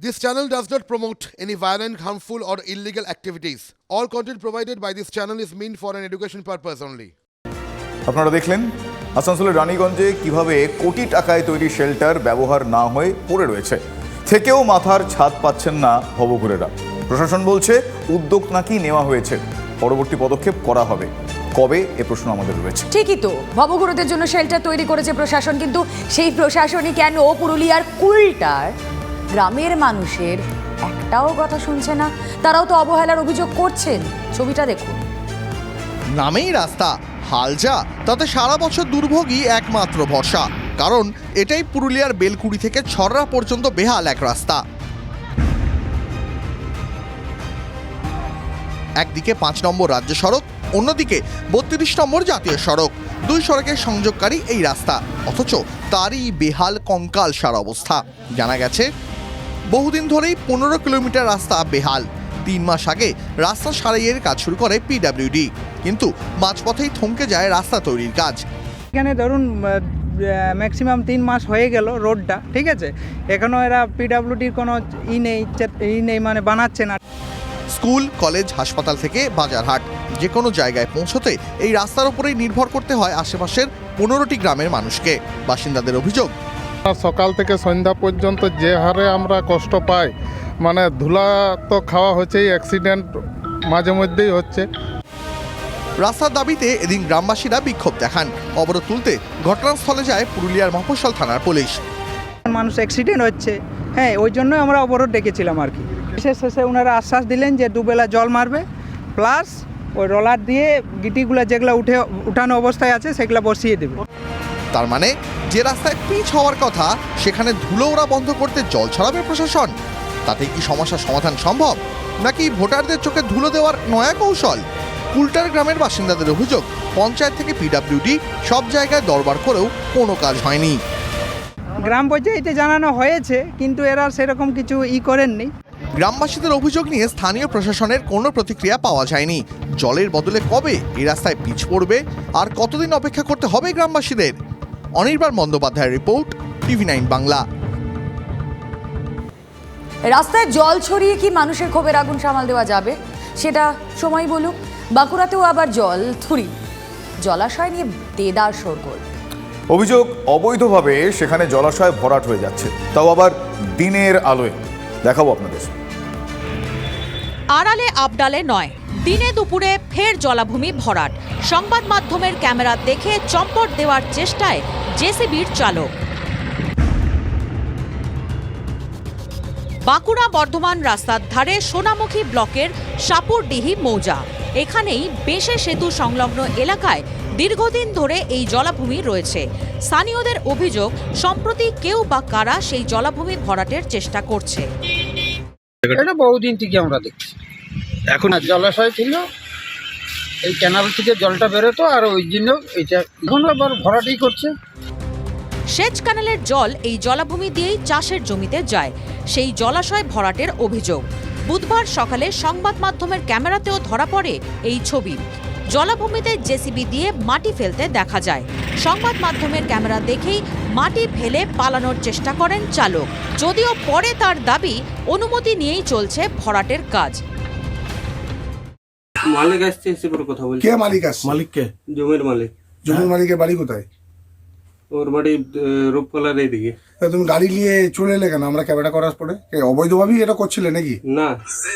This channel does not promote any violent, harmful, or illegal activities. All content provided by this channel is meant for an education purpose only. আপনারা দেখলেন আসানসোলের রানীগঞ্জে কীভাবে কোটি টাকায় তৈরি shelter ব্যবহার না হয়ে পড়ে রয়েছে। থেকেও মাথার ছাদ পাচ্ছেন না ভবঘুরেরা। প্রশাসন বলছে উদ্যোগ নাকি নেওয়া হয়েছে। পরবর্তী পদক্ষেপ করা হবে। কবে? এ প্রশ্ন আমাদের রয়েছে। ঠিকই তো। ভবঘুরুদের জন্য শেল্টার তৈরি করেছে প্রশাসন কিন্তু সেই প্রশাসনই কেন পুরুলিয়ার কুলটার গ্রামের মানুষের একটাও কথা শুনছে না। তারাও তো অবহেলার অভিযোগ করছেন। ছবিটা দেখুন। নামেই রাস্তা, হাল যা, তাতে সারা বছর দুর্ভোগই একমাত্র ভরসা। কারণ এটাই পুরুলিয়ার বেলকুড়ি থেকে ছররা পর্যন্ত বেহাল এক রাস্তা। একদিকে পাঁচ নম্বর রাজ্য সড়ক, অন্যদিকে বত্রিশ নম্বর জাতীয় সড়ক। দুই সড়কের সংযোগকারী এই রাস্তা। অথচ তারই বেহাল কঙ্কাল সার অবস্থা। জানা গেছে বহুদিন ধরেই পনেরো কিলোমিটার রাস্তা বেহাল। তিন মাস আগে রাস্তা সারাইয়ের কাজ শুরু করে পিডাব্লিউডি কিন্তু মাঝপথেই থমকে যায় রাস্তা তৈরির কাজ। এখানে ধরুন ম্যাক্সিমাম তিন মাস হয়ে গেল রোডটা ঠিক আছে? এখনও এরা পিডাব্লিউডির কোনো ই নেই ই নেই মানে বানাচ্ছে না। স্কুল কলেজ হাসপাতাল থেকে বাজারহাট যে কোনো জায়গায় পৌঁছতে এই রাস্তার উপরেই নির্ভর করতে হয় আশেপাশের পনেরোটি গ্রামের মানুষকে। বাসিন্দাদের অভিযোগ সকাল থেকে সন্ধ্যা পর্যন্ত যে হারে আমরা কষ্ট পাই মানে ধুলা তো খাওয়া হচ্ছেই অ্যাক্সিডেন্ট মাঝে মধ্যেই হচ্ছে। রাস্তার দাবিতে এদিন গ্রামবাসীরা বিক্ষোভ দেখান। অবরোধ তুলতে ঘটনাস্থলে যায় পুরুলিয়ার মফস্বল থানার পুলিশ। মানুষ অ্যাক্সিডেন্ট হচ্ছে। হ্যাঁ ওই জন্যই আমরা অবরোধ ডেকেছিলাম আর কি। বিশেষ শেষে ওনারা আশ্বাস দিলেন যে দুবেলা জল মারবে প্লাস ওই রোলার দিয়ে গিটিগুলো যেগুলো উঠে উঠানো অবস্থায় আছে সেগুলো বসিয়ে দেবে। তার মানে যে রাস্তায় পিচ হওয়ার কথা সেখানে ধুলো ওরা বন্ধ করতে জল ছড়াবে প্রশাসন। তাতে কি সমস্যার সমাধান সম্ভব? নাকি ভোটারদের চোখে ধুলো দেওয়ার নয়া কৌশল? কুলটার গ্রামের বাসিন্দাদের অভিযোগ পঞ্চায়েত থেকে পিডাব্লিউডি সব জায়গায় দরবার করেও কোনো কাজ হয়নি। গ্রাম পর্যায়ে জানানো হয়েছে কিন্তু এরা সেরকম কিছু ই করেননি। গ্রামবাসীদের অভিযোগ নিয়ে স্থানীয় প্রশাসনের কোনো প্রতিক্রিয়া পাওয়া যায়নি। জলের বদলে কবে এই রাস্তায় পিচ পড়বে? আর কতদিন অপেক্ষা করতে হবে গ্রামবাসীদের? অনির্বাণ বন্দ্যোপাধ্যায়ের রিপোর্ট টিভি নাইন বাংলা। রাস্তায় জল ছড়িয়ে কি মানুষের ক্ষোভের আগুন সামাল দেওয়া যাবে? সেটা সময় বলুক। বাঁকুড়াতেও আবার জল থুরি। জলাশয় নিয়ে দেদার শোরগোল। অভিযোগ অবৈধভাবে সেখানে জলাশয় ভরাট হয়ে যাচ্ছে। তাও আবার দিনের আলোয়। দেখাবো আপনাদের। আড়ালে আবডালে নয়, দিনে দুপুরে ফের জলাভূমি ভরাট। সংবাদ মাধ্যমের ক্যামেরা দেখে চম্পট দেওয়ার চেষ্টায় জেসিবির চালক। বাঁকুড়া বর্ধমান রাস্তার ধারে সোনামুখী ব্লকের সাপুরডিহি মৌজা। এখানেই বেশে সেতু সংলগ্ন এলাকায় দীর্ঘদিন ধরে এই জলাভূমি রয়েছে। স্থানীয়দের অভিযোগ সম্প্রতি কেউ বা কারা সেই জলাভূমি ভরাটের চেষ্টা করছে। এটা বহুদিন থেকে আমরা দেখছি। এখন জলাশয় ছিল এই ক্যানাল থেকে জলটা বেরোতো আর ওই জন্য এটা এখন আবার ভরাটি করছে। সেচ কানালের জল এই জলাভূমি দিয়েই চাষের জমিতে যায় সেই জলাশয় ভরাটের অভিযোগ। বুধবার সকালে সংবাদ মাধ্যমের ক্যামেরাতেও ধরা পড়ে এই ছবি। জলাভূমিতে জেসিবি দিয়ে মাটি ফেলতে দেখা যায়। সংবাদ মাধ্যমের ক্যামেরা দেখেই মাটি ফেলে পালানোর চেষ্টা করেন চালক। যদিও পরে তার দাবি অনুমতি নিয়েই চলছে ভরাটের কাজ। মালিক আসছে এসে পরে কথা বলছে। কে মালিক আসছে? মালিক কে জমির মালিক। জমির মালিকের বাড়ি কোথায়? ওর বাড়ি রূপকলার এইদিকে। তা তুমি গাড়ি নিয়ে চলে এলে কেন? আমরা ক্যামেরা করার পরে? অবৈধভাবেই এটা করছিলে নাকি? না।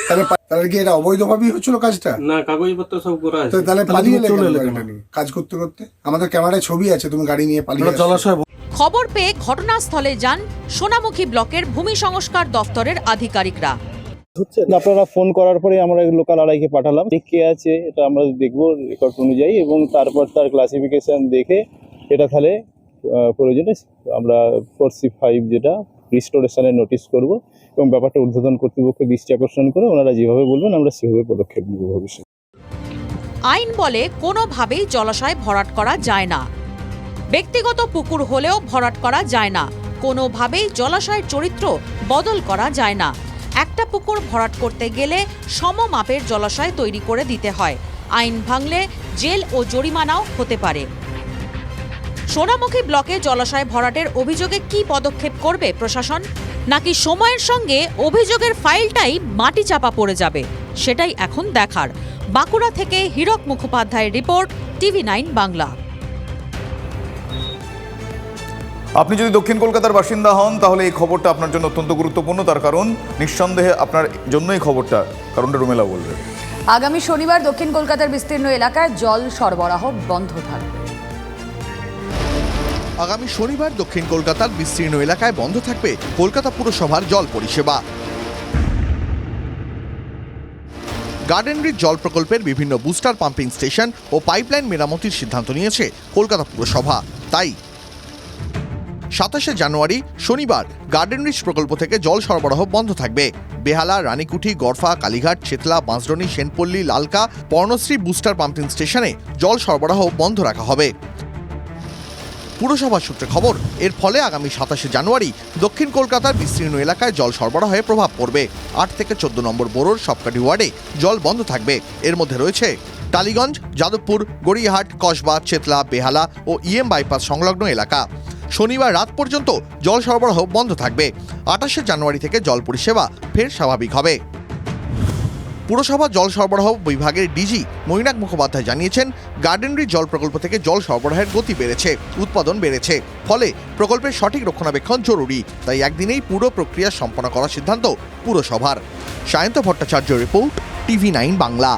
তাহলে তাহলে কি এটা অবৈধভাবেই হচ্ছিল কাজটা? না কাগজপত্র সব করা আছে। তাহলে পালিয়ে এলে? কাজ করতে করতে? আমাদের ক্যামেরায় ছবি আছে তুমি গাড়ি নিয়ে পালিয়ে জলাশয় খবর পেয়ে ঘটনাস্থলে যান সোনামুখী ব্লকের ভূমি সংস্কার দফতরের আধিকারিকরা। আপনারা ফোন করার পরে আমরা লোকাল আড়াইকে পাঠালাম। কে আছে এটা আমরা দেখব রেকর্ড অনুযায়ী এবং তারপর তার ক্লাসিফিকেশন দেখে এটা তাহলে প্রয়োজনে আমরা ফোর সি ফাইভ যেটা রিস্টোরেশনের নোটিশ করব এবং ব্যাপারটা ঊর্ধ্বতন কর্তৃপক্ষের দৃষ্টি আকর্ষণ করে ওনারা যেভাবে বলবেন, আমরা সেভাবে পদক্ষেপ নেব ভবিষ্যতে। আইন বলে কোনোভাবেই জলাশয় ভরাট করা যায় না। ব্যক্তিগত পুকুর হলেও ভরাট করা যায় না। কোনোভাবেই জলাশয়ের চরিত্র বদল করা যায় না। একটা পুকুর ভরাট করতে গেলে সমমাপের জলাশয় তৈরি করে দিতে হয়। আইন ভাঙলে জেল ও জরিমানাও হতে পারে। সোনামুখী ব্লকে জলাশয় ভরাটের অভিযোগে কী পদক্ষেপ করবে প্রশাসন? নাকি সময়ের সঙ্গে অভিযোগের ফাইলটাই মাটি চাপা পড়ে যাবে? সেটাই এখন দেখার। বাঁকুড়া থেকে হীরক মুখোপাধ্যায়ের রিপোর্ট টিভি নাইন বাংলা। আপনি যদি দক্ষিণ কলকাতার বাসিন্দা হন তাহলে এই খবরটা আপনার জন্য অত্যন্ত গুরুত্বপূর্ণ। তার কারণ নিঃসন্দেহে আপনার জন্যই খবরটা কারণটা রুমেলা বলবে। আগামী শনিবার দক্ষিণ কলকাতার বিস্তীর্ণ এলাকায় জল সরবরাহ বন্ধ থাকবে। আগামী শনিবার দক্ষিণ কলকাতার বিস্তীর্ণ এলাকায় বন্ধ থাকবে কলকাতা পুরসভার জল পরিষেবা। গার্ডেন রিচ জল প্রকল্পের বিভিন্ন বুস্টার পাম্পিং স্টেশন ও পাইপলাইন মেরামতির সিদ্ধান্ত নিয়েছে কলকাতা পুরসভা। তাই সাতাশে জানুয়ারি শনিবার গার্ডেন রিচ প্রকল্প থেকে জল সরবরাহ বন্ধ থাকবে। বেহালা, রানীকুঠি, গড়ফা, কালীঘাট চেতলা বাঁশডনি সেনপল্লী, লালকা, পর্ণশ্রী বুস্টার পাম্পিং স্টেশনে জল সরবরাহ বন্ধ রাখা হবে। পুরসভা সূত্রে খবর, এর ফলে আগামী সাতাশে জানুয়ারি দক্ষিণ কলকাতার বিস্তীর্ণ এলাকায় জল সরবরাহে প্রভাব পড়বে। আট থেকে চোদ্দ নম্বর বোরোর সবকটি ওয়ার্ডে জল বন্ধ থাকবে। এর মধ্যে রয়েছে টালিগঞ্জ, যাদবপুর, গড়িয়াহাট, কসবা, চেতলা, বেহালা ও ইএম বাইপাস সংলগ্ন এলাকা। শনিবার রাত পর্যন্ত জল সরবরাহ বন্ধ থাকবে। আঠাশে জানুয়ারি থেকে জল পরিষেবা ফের স্বাভাবিক হবে। পুরসভা জল সরবরাহ বিভাগের ডিজি মৈনাক মুখোপাধ্যায় জানিয়েছেন, গার্ডেনরি জল প্রকল্প থেকে জল সরবরাহের গতি বেড়েছে, উৎপাদন বেড়েছে। ফলে প্রকল্পের সঠিক রক্ষণাবেক্ষণ জরুরি, তাই একদিনেই পুরো প্রক্রিয়া সম্পন্ন করার সিদ্ধান্ত পুরসভার। Sayanta Bhattacharya report, TV nine Bangla.